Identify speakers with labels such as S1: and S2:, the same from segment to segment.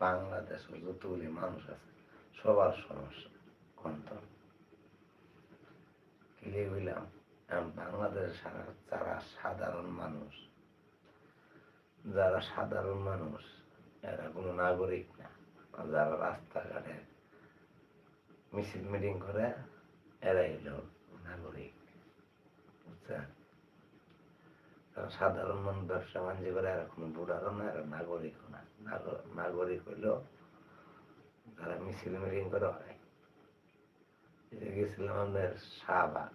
S1: বাংলাদেশে যতগুলি মানুষ আছে, সবার সমস্যা এখন বাংলাদেশ সারা যারা সাধারণ মানুষ, যারা সাধারণ মানুষ, এরা কোনো নাগরিক না। যারা রাস্তাঘাটে মিছিল, মিটিং করে, এরাই হলো নাগরিক। বুঝছেন? সাধারণ মানুষ ব্যবসা বাণিজ্য করে এরা কোনো বুড়ারও না এরা নাগরিকও না। নাগরিক হইলেও তারা মিছিল মিটিং করে হয়। গেছিলাম আমাদের শাহবাগ।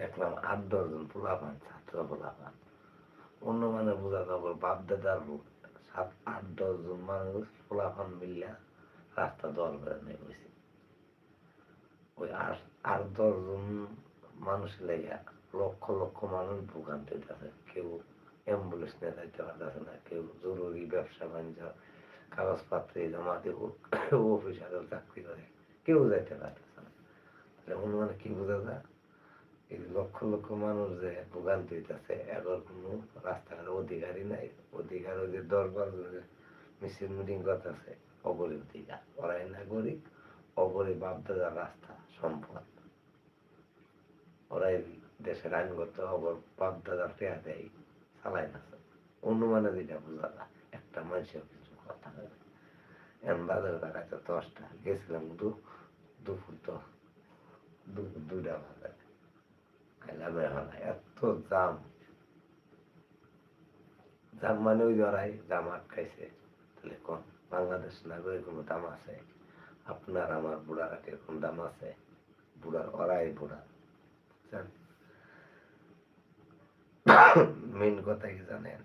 S1: দেখলাম আট দশজন পোলাপান, ছাত্র পোলাপান। অন্য মানে বোঝা যাব, বাপ দাদার বুক সাত, আট দশজন মানুষ পোলাপান মিলিয়া রাস্তা দল করে নিয়ে গেছে। ওই আট আট দশজন মানুষ লেগে লক্ষ লক্ষ মানুষ ভোগান্তি আছে। কেউ অ্যাম্বুলেন্স নিয়ে যাইতে পারতেছে না, কেউ জরুরি ব্যবসা বাণিজ্য, কাগজপত্রে জমা দেব, কেউ অফিসারের চাকরি করে, কেউ যাইতে পারতেছে না। তাহলে অনুমানে কি বোঝা যায়? এই লক্ষ লক্ষ মানুষ যে ভোগান্তি হইতেছে এবার কোনো রাস্তাঘাট অধিকারী নাই। অধিকার ওই যে দশ বারো জনের মিছিল মিটিং করতেছে অগরি অধিকার। ওরাই নাগরিক অগরি বাপদাদার রাস্তা, সম্পদ। ওরাই দেশের আইনগত অগর বাপদাদার টেয়া দেয় চালাই না অনুমানে যেটা বোঝা যায়, একটা মানুষের কিছু কথা হবে এমন বাজে টাকাতে দশটা, গেছিলাম দু, দুপুর তো দুপুর দুইটা বাজে। খাইলাম এখন এত জাম। জাম মানে ওই জড়াই জাম আটকাইছে। তাহলে কোন বাংলাদেশ নাগরিক কোনো দাম আছে? আপনার আমার বুড়ার কোন দাম আছে? বুড়ার ওরাই বুড়া। মেন কথা কি জানেন?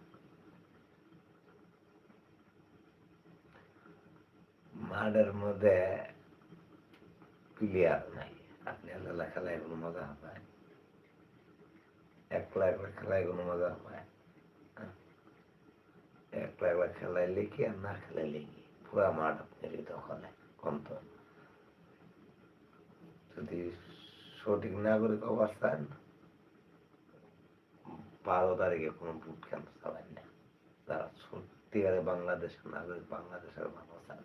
S1: মাঠের মধ্যে প্লেয়ার নাই। আপনি আল্লাহ খেলায় কোনো মজা পায়? একলা একলা খেলায় কোনো মজা পায়? একলা একলা খেলায় লিখি আর না খেলায় লিখি পুরা মাঠ আপনি দখলে কন্ত যদি সঠিক নাগরিক অবস্থান বারো তারিখে কোনো ভোট কেন্দ্র চালায় না। যারা সত্যিকারে বাংলাদেশের নাগরিক, বাংলাদেশের মানুষ চান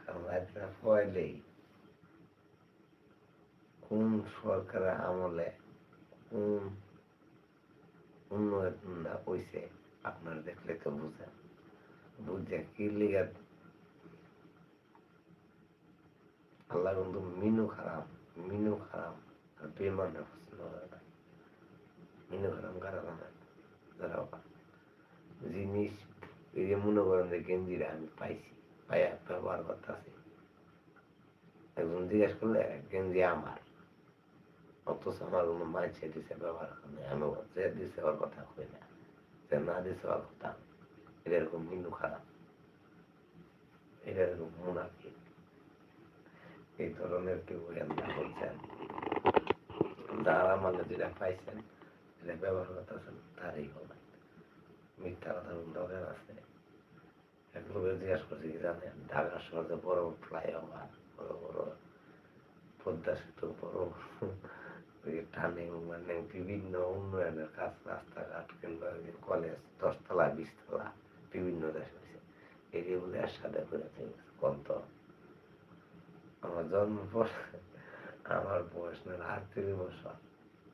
S1: কারণ পয়লেই কোন সরকারের আমলে কোন উন্নয়ন না হয়েছে আপনারা দেখলে তো বুঝেন। বুঝে কি লিগা আল্লাহ কিন্তু মিনু খারাপ মিনু খারাপ আর বেমানে পছন্দ করে না মিনু খারাপ কারা জানেন যারা জিনিস এই যে মনে করেন যে গেঞ্জিরা আমি পাইছি পাইয়া ব্যবহার করতেছি একজন জিজ্ঞেস করলে গেঞ্জি আমার অথচ আমার কোনো মাইছে দিছে ব্যবহার করে আমি যে দিছে ওর কথা কই না যে না দিছে ওর কথা এটা এরকম হিন্দু খারাপ এটা এরকম মুনাফি এই ধরনের কেউ করছেন যারা মানে যেটা পাইছেন যেটা ব্যবহার করতেছেন তারই হবে মিথ্যা কথা দরকার আছে। লোকের জিজ্ঞাসা করছি, কি জানেন ঢাকা শহরে বড় ফ্লাইওভার, বড় বড় পদ্মা সেতু, বড় টানে মানে বিভিন্ন উন্নয়নের কাজ, রাস্তাঘাট কিংবা কলেজ, দশতলা, বিশতলা, বিভিন্ন দেশে হয়েছে। এগুলো একসাথে করে কত আমার জন্ম পর, আমার বয়স না, আটত্রিশ বছর।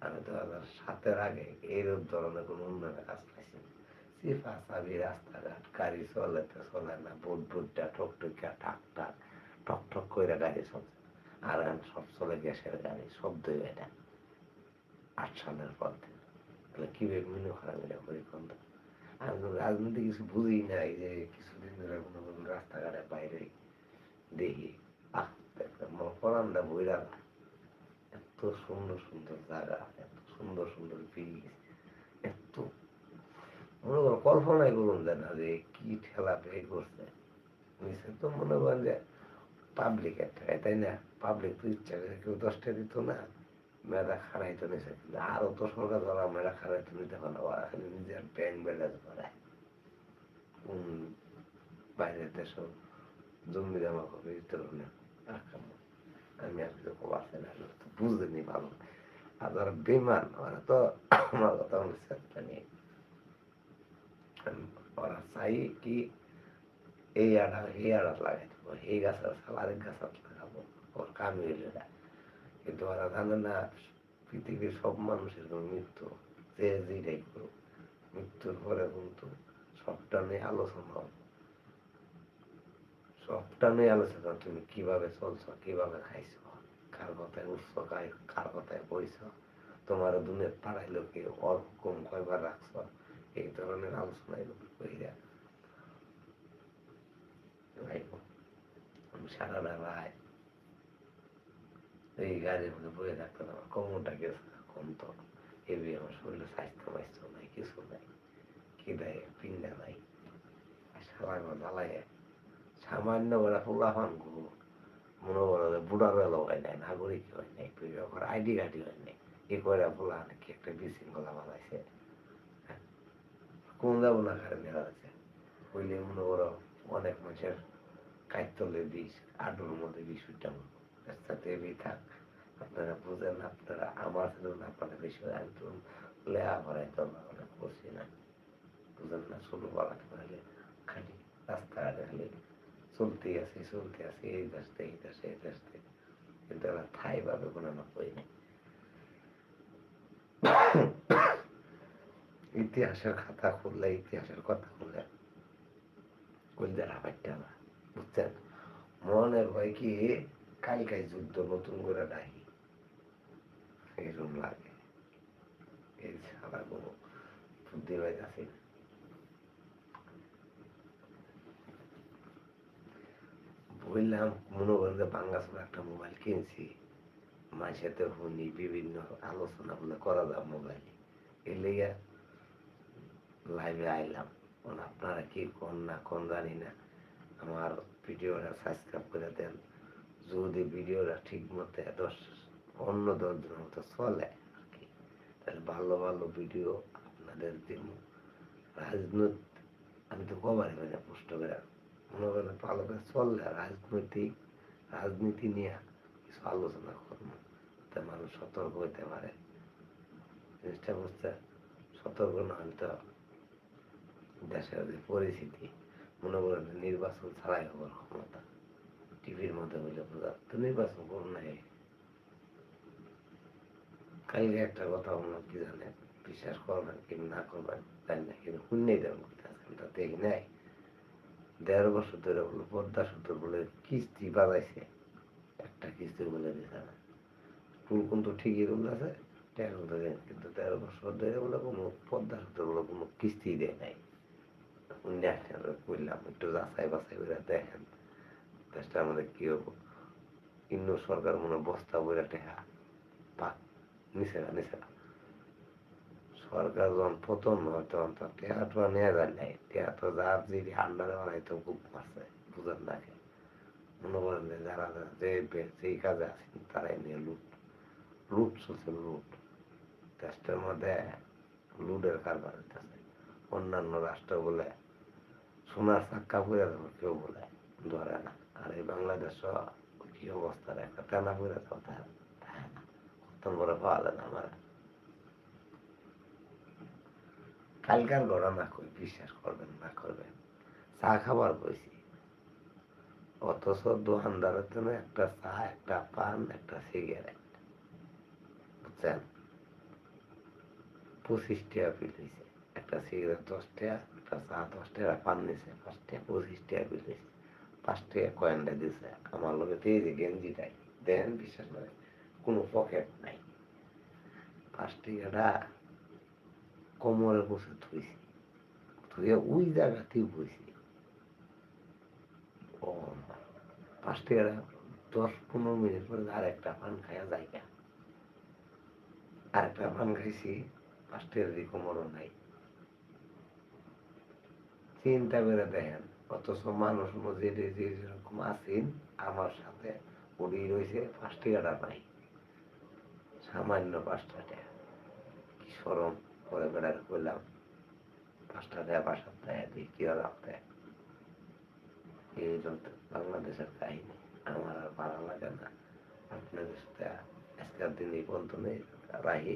S1: আমি দু হাজার সাতের আগে এইরূপ ধরনের কোনো উন্নয়নের কাজ পাইছি না। সিফা সাবি, রাস্তাঘাট, গাড়ি চলে তো চলে না, বুট বুটটা টকটকিয়া টাক টাক টক টক করে গাড়ি চলছে আর এখন সব চলে গ্যাসের গাড়ি শব্দ এটা আট সালের পর থেকে। তাহলে কীভাবে মিনু খারাপ এটা করি কোন আমি তো রাজনীতি কিছু বুঝি নাই যে কিছুদিন ধরে কোনো কোনো রাস্তাঘাটের বাইরে দেখি। আহ পরানটা বইরা এত সুন্দর সুন্দর জায়গা, এত সুন্দর সুন্দর ব্রিজ এত। মনে করো, কল্পনাই করুন যে না যে কি ঠেলা পে করছে। নিচে তো মনে করেন যে পাবলিক একটা তাই না? পাবলিক তো ইচ্ছা করে কেউ দশটা দিত না। মেয়েরা খাড়াইতো নিচে কিন্তু আরও তো সরকার ধরা মেয়েরা খাড়াইতো নিতে পারে ওরা খালি নিজের ব্যাংক ব্যালেন্স করে কোন বাইরের দেশ জমি জমা করে দিতে পারে আমি আর খবর আছে না তো বুঝতেনি ভালো। আর যারা বেমান ওরা তো আমার কথা বলছে নেই ওরা চাই কি এই আড়া এই আড়া লাগাই দেবো এই গাছের সাল আরেক গাছের লাগাবো, ওর কামি হইলে না। কিন্তু ওরা জানে না, পৃথিবীর সব মানুষের কোনো মৃত্যু, যে যেটাই করুক, মৃত্যুর পরে কিন্তু সবটা নিয়ে আলোচনা হবে। সবটা নিয়ে আলোচনা তুমি কীভাবে চলছো, কীভাবে খাইছো, কার কথায় উঠছো, কার কথায় বইছো তোমার দুনিয়ার পাড়ায় লোকে ওর হুকুম কয়বার রাখছো, এই ধরনের আলোচনায় কইরা। আমি সারা এই গাড়ির মধ্যে বয়ে থাকতে আমার গেছে কম তো। এবি আমার শরীরে স্বাস্থ্য বাস্থ্য নাই, কিছু নাই কি দেয় পিন্ডা নাই সালাই জ্বালাই সামান্য ওরা ফুলা ফান করব। মনে করো বুড়ার এলো হয় নাই, নাগরিক হয় নাই আইডি কার্ডই হয় নাই। এ করে ফুলা কি একটা বিশৃঙ্খলা বানাইছে? কোন যাব না কারণে আছে হইলে মনে করো অনেক মানুষের কাইতলে বিষ, আডুর মধ্যে বিষ উঠতে রাস্তাতে বি থাক, আপনারা বুঝেন আপনারা আমার সাথে আপনারা বেশি আমি তো লেহা ভরাই তো করছি না। বুঝেন না ছোট বাগাতে পারলে চলতে আছে চলতে আছে, এই দেশতে এই দেশে এই দেশতে কিন্তু ঠাই পাবে কোনো আমার নেই ইতিহাসের খাতা খুললে, ইতিহাসের কথা খুললে কলজার হাবাইটা না, বুঝছেন? মনে হয় কি কালকাই যুদ্ধ নতুন করে ডাকি এরকম লাগে। এই কোনো বুদ্ধি পাইতাছি না। বললাম, মনে করেন যে বাঙ্গাসুর একটা মোবাইল কিনছি। মায়ের সাথে শুনি বিভিন্ন আলোচনা বলে করা যায় মোবাইলে এর লেগে লাইভে আইলাম। আপনারা কি কোন না কোন জানি না। আমার ভিডিওটা সাবস্ক্রাইব করে দেন। যদি ভিডিওটা ঠিক মতো দশ অন্য দশজনের মতো চলে আর কি, তাহলে ভালো ভালো ভিডিও আপনাদের দিন রাজনৈতিক, আমি তো কবারই মানে পোস্ট করে মনে ভালো চললে রাজনৈতিক রাজনীতি নিয়ে কিছু আলোচনা করব তা মানুষ সতর্ক হইতে পারে। জিনিসটা বুঝতে সতর্ক না হলে তো দেশের যে পরিস্থিতি, মনে করেন নির্বাচন ছাড়াই হওয়ার ক্ষমতা। টিভির মধ্যে বলে বোঝা তো নির্বাচন করুন নাই কালকে একটা কথা বললাম, কি জানে বিশ্বাস করবেন কি না করবেন, জানি না, কিন্তু শুনেই দেবেন তা দেখি নাই। দেড় বছর ধরে বলে, পদ্মা বলে, কিস্তি বাজাইছে একটা কিস্তি বলে দিছে না। ফুল কিন্তু ঠিকই রুল আছে টাকা দেয় না। কিন্তু তেরো বছর ধরে বলে কোনো পদ্মা সত্তর বলে কোনো কিস্তি দেয় নাই। দেখেন বললাম একটু যাচাই বাছাই করে দেখেন। দেশটা আমাদের কি হব? ইন্ন সরকার মনে বস্তা বইরা টেহা পাক নিচে না না। সরকার যখন পতন হয় তখন তো টেহা টোয়া নেওয়া যায় নাই। তো যার যদি আন্ডারে বানাই তো খুব মারছে বুঝেন না কে? মনে করেন যে যারা যে যেই কাজে আছেন, তারাই নিয়ে লুট। লুট চলছে লুট। দেশটার মধ্যে লুটের কারবার হইতেছে। অন্যান্য রাষ্ট্র বলে সোনার চাক্কা দেবো কেউ বলে, ধরে না। আর এই বাংলাদেশ কি অবস্থা একটা টানা পরে দেবো থাকে না? কতক্ষণ করে পাওয়া যায় না আমার। কালকার ঘটনা কই বিশ্বাস করবেন না করবেন। চা খাবার কইছি। অথচ দোকানদারের জন্য একটা চা, একটা পান, একটা সিগারেট। বুঝছেন? পঁচিশ টাকা বিল হয়েছে একটা সিগারেট দশ টাকা, একটা চা দশ টাকা পান নিছে পাঁচ টাকা, পঁচিশ টাকা বিল হয়েছে পাঁচ টাকা কয়েনটা দিছে। আমার লোকে এই যে গেঞ্জিটাই দেন, বিশ্বাস করে কোনো পকেট নাই। পাঁচ টাকাটা কোমরে বসে থুইছি থুয়ে ওই জায়গাতেই বসি। ও পাঁচ টাকাটা দশ পনেরো মিনিট পরে আর একটা পান খাইয়া জায়গা আর একটা পান খাইছি পাঁচ টাকার দিয়ে কোমরও নাই। চিন্তা করে দেখেন, অথচ মানুষ যে যেরকম আছেন, আমার সাথে উড়ি রয়েছে পাঁচ টাকাটা নাই। সামান্য পাঁচটা টাকা। কি সরম করে বেড়ার করলাম পাঁচটা দেয় বাসার সপ্তাহে দ্বিতীয় রাখতে এই জন্য বাংলাদেশের কাহিনী, আমার আর ভালো লাগে না। আপনাদের সাথে আজকের দিন এই পর্যন্ত রাহি